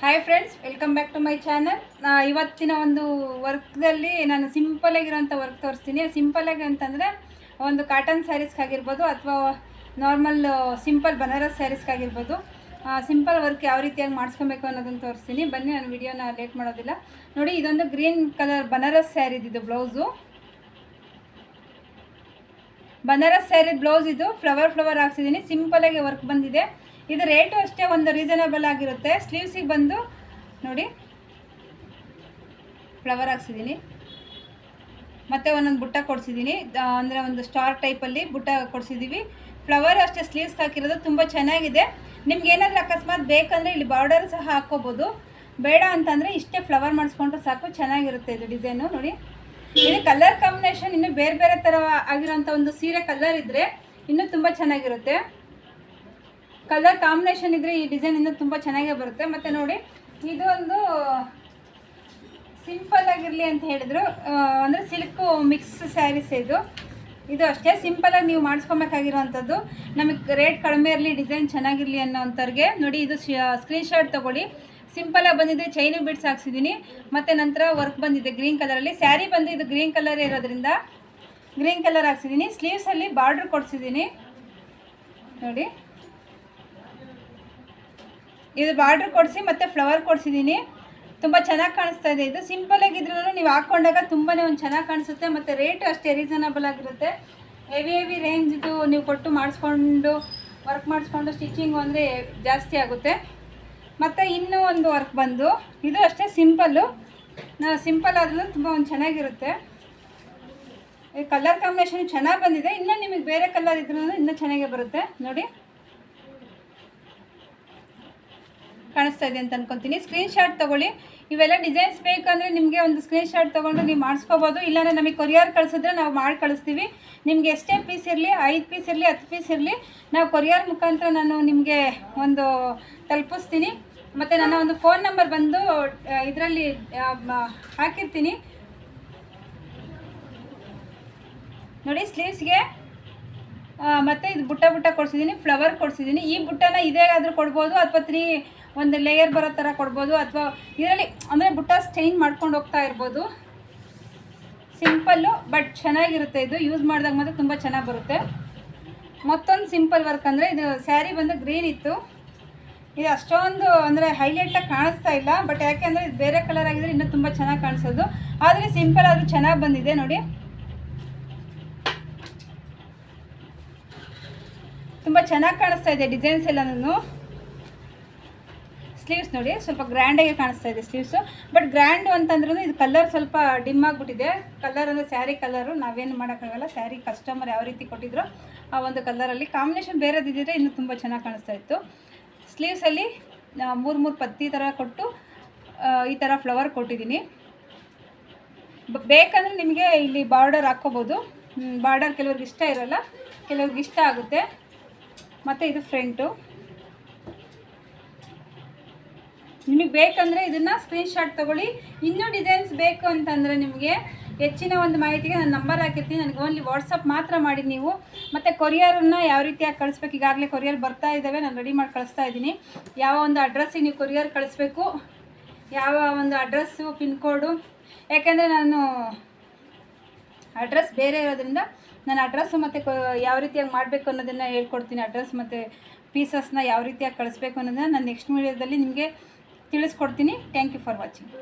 Hi friends welcome back to my channel ಇವತ್ತಿನ ಒಂದು ವರ್ಕ್ದಲ್ಲಿ ನಾನು ಸಿಂಪಲ್ ಆಗಿರೋಂಥ ವರ್ಕ್ ತೋರಿಸ್ತೀನಿ. ಸಿಂಪಲ್ ಆಗಿ ಅಂತಂದರೆ ಒಂದು ಕಾಟನ್ ಸ್ಯಾರೀಸ್ಗಾಗಿರ್ಬೋದು ಅಥವಾ ನಾರ್ಮಲ್ ಸಿಂಪಲ್ ಬನಾರಸ್ ಸ್ಯಾರೀಸ್ಗಾಗಿರ್ಬೋದು ಸಿಂಪಲ್ ವರ್ಕ್ ಯಾವ ರೀತಿಯಾಗಿ ಮಾಡಿಸ್ಕೊಬೇಕು ಅನ್ನೋದನ್ನು ತೋರಿಸ್ತೀನಿ. ಬನ್ನಿ, ನಾನು ವಿಡಿಯೋನ ಲೇಟ್ ಮಾಡೋದಿಲ್ಲ. ನೋಡಿ, ಇದೊಂದು ಗ್ರೀನ್ ಕಲರ್ ಬನಾರಸ್ ಸ್ಯಾರಿ ಇದು ಬ್ಲೌಸು ಬನಾರಸ್ ಸ್ಯಾರಿ ಬ್ಲೌಸ್ ಇದು ಫ್ಲವರ್ ಫ್ಲವರ್ ಹಾಕ್ಸಿದ್ದೀನಿ. ಸಿಂಪಲಾಗಿ ವರ್ಕ್ ಬಂದಿದೆ. ಇದು ರೇಟು ಅಷ್ಟೇ, ಒಂದು ರೀಸನಬಲ್ ಆಗಿರುತ್ತೆ. ಸ್ಲೀವ್ಸಿಗೆ ಬಂದು ನೋಡಿ ಫ್ಲವರ್ ಹಾಕ್ಸಿದ್ದೀನಿ ಮತ್ತು ಒಂದೊಂದು ಬುಟ್ಟ ಕೊಡಿಸಿದ್ದೀನಿ ಅಂದರೆ ಒಂದು ಸ್ಟಾರ್ ಟೈಪಲ್ಲಿ ಬುಟ್ಟ ಕೊಡಿಸಿದ್ದೀವಿ ಫ್ಲವರ್ ಅಷ್ಟೇ ಸ್ಲೀವ್ಸ್ ಹಾಕಿರೋದು ತುಂಬ ಚೆನ್ನಾಗಿದೆ. ನಿಮ್ಗೆ ಏನಾದರೂ ಅಕಸ್ಮಾತ್ ಬೇಕಂದರೆ ಇಲ್ಲಿ ಬಾರ್ಡರ್ ಸಹ ಹಾಕ್ಕೋಬೋದು. ಬೇಡ ಅಂತಂದರೆ ಇಷ್ಟೇ ಫ್ಲವರ್ ಮಾಡಿಸ್ಕೊಂಡ್ರೆ ಸಾಕು, ಚೆನ್ನಾಗಿರುತ್ತೆ ಇದು ಡಿಸೈನು ನೋಡಿ ಇಲ್ಲಿ ಕಲರ್ ಕಾಂಬಿನೇಷನ್ ಇನ್ನೂ ಬೇರೆ ಬೇರೆ ಥರ ಆಗಿರೋಂಥ ಒಂದು ಸೀರೆ ಕಲರ್ ಇದ್ದರೆ ಇನ್ನೂ ತುಂಬ ಚೆನ್ನಾಗಿರುತ್ತೆ. ಕಲರ್ ಕಾಂಬಿನೇಷನ್ ಇದ್ದರೆ ಈ ಡಿಸೈನ್ ಇನ್ನೂ ತುಂಬ ಚೆನ್ನಾಗೇ ಬರುತ್ತೆ. ಮತ್ತು ನೋಡಿ ಇದು ಒಂದು ಸಿಂಪಲ್ ಆಗಿರಲಿ ಅಂತ ಹೇಳಿದ್ರು. ಅಂದರೆ ಸಿಲ್ಕು ಮಿಕ್ಸ್ ಸ್ಯಾರೀಸ್ ಇದು. ಇದು ಅಷ್ಟೇ ಸಿಂಪಲಾಗಿ ನೀವು ಮಾಡಿಸ್ಕೊಬೇಕಾಗಿರೋವಂಥದ್ದು. ನಮಗೆ ರೇಟ್ ಕಡಿಮೆ ಇರಲಿ ಡಿಸೈನ್ ಚೆನ್ನಾಗಿರಲಿ ಅನ್ನೋಂಥವ್ರಿಗೆ ನೋಡಿ ಇದು ಸ್ಕ್ರೀನ್ ಶಾಟ್ ತೊಗೊಳ್ಳಿ. ಆಗಿ ಬಂದಿದೆ ಚೈನು ಬಿಡ್ಸ್ ಹಾಕ್ಸಿದ್ದೀನಿ ಮತ್ತು ನಂತರ ವರ್ಕ್ ಬಂದಿದೆ ಗ್ರೀನ್ ಕಲರಲ್ಲಿ ಸ್ಯಾರಿ ಬಂದು ಇದು ಗ್ರೀನ್ ಕಲರ್ ಇರೋದ್ರಿಂದ ಗ್ರೀನ್ ಕಲರ್ ಹಾಕ್ಸಿದ್ದೀನಿ ಸ್ಲೀವ್ಸಲ್ಲಿ ಬಾರ್ಡ್ರ್ ಕೊಡಿಸಿದ್ದೀನಿ ನೋಡಿ. ಇದು ಬಾರ್ಡ್ರ್ ಕೊಡಿಸಿ ಮತ್ತು ಫ್ಲವರ್ ಕೊಡಿಸಿದ್ದೀನಿ. ತುಂಬ ಚೆನ್ನಾಗಿ ಕಾಣಿಸ್ತಾ ಇದೆ. ಇದು ಸಿಂಪಲ್ ಆಗಿದ್ರೂ ನೀವು ಹಾಕ್ಕೊಂಡಾಗ ತುಂಬಾ ಒಂದು ಚೆನ್ನಾಗಿ ಕಾಣಿಸುತ್ತೆ. ಮತ್ತು ರೇಟು ಅಷ್ಟೇ ರೀಸನಬಲ್ ಆಗಿರುತ್ತೆ. ಹೆವಿ ಹೆವಿ ರೇಂಜ್ದು ನೀವು ಕೊಟ್ಟು ಮಾಡಿಸ್ಕೊಂಡು ವರ್ಕ್ ಮಾಡಿಸ್ಕೊಂಡು ಸ್ಟಿಚಿಂಗು ಅಂದರೆ ಜಾಸ್ತಿ ಆಗುತ್ತೆ. ಮತ್ತು ಇನ್ನೂ ಒಂದು ವರ್ಕ್ ಬಂದು, ಇದು ಅಷ್ಟೇ ಸಿಂಪಲ್ಲು ಸಿಂಪಲ್ ಆದ್ರೂ ತುಂಬ ಒಂದು ಚೆನ್ನಾಗಿರುತ್ತೆ. ಈ ಕಲರ್ ಕಾಂಬಿನೇಷನ್ ಚೆನ್ನಾಗಿ ಬಂದಿದೆ. ಇನ್ನೂ ನಿಮಗೆ ಬೇರೆ ಕಲರ್ ಇದ್ರೂ ಇನ್ನೂ ಚೆನ್ನಾಗೇ ಬರುತ್ತೆ. ನೋಡಿ. ಕಾಣಿಸ್ತಾ ಇದೆ ಅಂತ ಅನ್ಕೊತೀನಿ ಸ್ಕ್ರೀನ್ ಶಾಟ್ ತೊಗೊಳ್ಳಿ. ಇವೆಲ್ಲ ಡಿಸೈನ್ಸ್ ಬೇಕಂದರೆ ನಿಮಗೆ ಒಂದು ಸ್ಕ್ರೀನ್ ಶಾಟ್ ತೊಗೊಂಡು ನೀವು ಮಾಡಿಸ್ಕೋಬೋದು. ಇಲ್ಲಾಂದರೆ ನಮಗೆ ಕೊರಿಯರ್ ಕಳಿಸಿದ್ರೆ ನಾವು ಮಾಡಿ ಕಳಿಸ್ತೀವಿ. ನಿಮಗೆ ಎಷ್ಟೇ ಪೀಸ್ ಇರಲಿ, ಐದು ಪೀಸ್ ಇರಲಿ, ಹತ್ತು ಪೀಸ್ ಇರಲಿ, ನಾವು ಕೊರಿಯರ್ ಮುಖಾಂತರ ನಾನು ನಿಮಗೆ ಒಂದು ತಲುಪಿಸ್ತೀನಿ. ಮತ್ತು ನನ್ನ ಒಂದು ಫೋನ್ ನಂಬರ್ ಬಂದು ಇದರಲ್ಲಿ ಹಾಕಿರ್ತೀನಿ. ನೋಡಿ ಸ್ಲೀವ್ಸ್ಗೆ ಮತ್ತು ಇದು ಬುಟ್ಟ ಬುಟ್ಟ ಕೊಡ್ಸಿದ್ದೀನಿ ಫ್ಲವರ್ ಕೊಡ್ಸಿದ್ದೀನಿ. ಈ ಬುಟ್ಟನ ಇದೇ ಆದರೂ ಕೊಡ್ಬೋದು, ಅಥವಾ ತ್ರೀ ಒಂದು ಲೇಯರ್ ಬರೋ ಥರ ಕೊಡ್ಬೋದು ಅಥವಾ ಇದರಲ್ಲಿ ಅಂದರೆ ಬುಟ್ಟ ಚೇಂಜ್ ಮಾಡ್ಕೊಂಡು ಹೋಗ್ತಾ ಇರ್ಬೋದು. ಸಿಂಪಲ್ಲು ಬಟ್ ಚೆನ್ನಾಗಿರುತ್ತೆ ಇದು. ಯೂಸ್ ಮಾಡಿದಾಗ ಮಾತ್ರ ತುಂಬ ಚೆನ್ನಾಗಿ ಬರುತ್ತೆ. ಮತ್ತೊಂದು ಸಿಂಪಲ್ ವರ್ಕ್ ಅಂದರೆ ಇದು ಸ್ಯಾರಿ ಬಂದು ಗ್ರೀನ್ ಇತ್ತು. ಇದು ಅಷ್ಟೊಂದು ಅಂದರೆ ಹೈಲೈಟಾಗಿ ಕಾಣಿಸ್ತಾ ಇಲ್ಲ ಬಟ್ ಯಾಕೆಂದರೆ ಇದು ಬೇರೆ ಕಲರ್ ಆಗಿದ್ರೆ ಇನ್ನೂ ತುಂಬ ಚೆನ್ನಾಗಿ ಕಾಣಿಸೋದು. ಆದರೆ ಸಿಂಪಲ್ ಆದರೂ ಚೆನ್ನಾಗಿ ಬಂದಿದೆ ನೋಡಿ. ತುಂಬ ಚೆನ್ನಾಗಿ ಕಾಣಿಸ್ತಾ ಇದೆ ಡಿಸೈನ್ಸ್ ಎಲ್ಲನೂ. ಸ್ಲೀವ್ಸ್ ನೋಡಿ ಸ್ವಲ್ಪ ಗ್ರ್ಯಾಂಡಾಗಿ ಕಾಣಿಸ್ತಾ ಇದೆ ಸ್ಲೀವ್ಸು ಬಟ್ ಗ್ರ್ಯಾಂಡು ಅಂತಂದ್ರೂ ಇದು ಕಲರ್ ಸ್ವಲ್ಪ ಡಿಮ್ ಆಗಿಬಿಟ್ಟಿದೆ. ಕಲರ್ ಅಂದರೆ ಸ್ಯಾರಿ ಕಲರು ನಾವೇನು ಮಾಡೋಕ್ಕಾಗಲ್ಲ. ಸ್ಯಾರಿ ಕಸ್ಟಮರ್ ಯಾವ ರೀತಿ ಕೊಟ್ಟಿದ್ರು ಆ ಒಂದು ಕಲರಲ್ಲಿ ಕಾಂಬಿನೇಷನ್ ಬೇರೆದಿದ್ದರೆ ಇನ್ನೂ ತುಂಬ ಚೆನ್ನಾಗಿ ಕಾಣಿಸ್ತಾ ಇತ್ತು. ಸ್ಲೀವ್ಸಲ್ಲಿ ಮೂರು ಮೂರು ಪತ್ತಿ ಥರ ಕೊಟ್ಟು ಈ ಥರ ಫ್ಲವರ್ ಕೊಟ್ಟಿದ್ದೀನಿ. ಬೇಕಂದ್ರೆ ನಿಮಗೆ ಇಲ್ಲಿ ಬಾರ್ಡರ್ ಹಾಕ್ಕೋಬೋದು. ಬಾರ್ಡರ್ ಕೆಲವ್ರಿಗೆ ಇಷ್ಟ ಇರೋಲ್ಲ. ಕೆಲವ್ರಿಗೆ ಇಷ್ಟ ಆಗುತ್ತೆ. ಮತ್ತು ಇದು ಫ್ರಂಟು ನಿಮಗೆ ಬೇಕಂದರೆ ಇದನ್ನು ಸ್ಕ್ರೀನ್ಶಾಟ್ ತೊಗೊಳ್ಳಿ. ಇನ್ನೂ ಡಿಸೈನ್ಸ್ ಬೇಕು ಅಂತಂದರೆ ನಿಮಗೆ ಹೆಚ್ಚಿನ ಒಂದು ಮಾಹಿತಿಗೆ ನಾನು ನಂಬರ್ ಹಾಕಿರ್ತೀನಿ. ನನಗೆ ಓನ್ಲಿ ವಾಟ್ಸಪ್ ಮಾತ್ರ ಮಾಡಿ ನೀವು. ಮತ್ತು ಕೊರಿಯರನ್ನು ಯಾವ ರೀತಿಯಾಗಿ ಕಳಿಸ್ಬೇಕು? ಈಗಾಗಲೇ ಕೊರಿಯರ್ ಬರ್ತಾ ಇದ್ದಾವೆ ನಾನು ರೆಡಿ ಮಾಡಿ ಕಳಿಸ್ತಾ ಇದ್ದೀನಿ. ಯಾವ ಒಂದು ಅಡ್ರೆಸ್ಸಿಗೆ ನೀವು ಕೊರಿಯರ್ ಕಳಿಸ್ಬೇಕು? ಯಾವ ಒಂದು ಅಡ್ರೆಸ್ಸು ಪಿನ್ ಕೋಡು ಯಾಕೆಂದರೆ ನಾನು ಅಡ್ರೆಸ್ ಬೇರೆ ಇರೋದ್ರಿಂದ ನಾನು ಅಡ್ರೆಸ್ಸು ಮತ್ತು ಯಾವ ರೀತಿಯಾಗಿ ಮಾಡಬೇಕು ಅನ್ನೋದನ್ನು ಹೇಳ್ಕೊಡ್ತೀನಿ. ಅಡ್ರೆಸ್ ಮತ್ತು ಪೀಸಸ್ನ ಯಾವ ರೀತಿಯಾಗಿ ಕಳಿಸ್ಬೇಕು ಅನ್ನೋದನ್ನು ನಾನು ನೆಕ್ಸ್ಟ್ ವೀಡಿಯೋದಲ್ಲಿ ನಿಮಗೆ ತಿಳಿಸ್ಕೊಡ್ತೀನಿ. Thank you for watching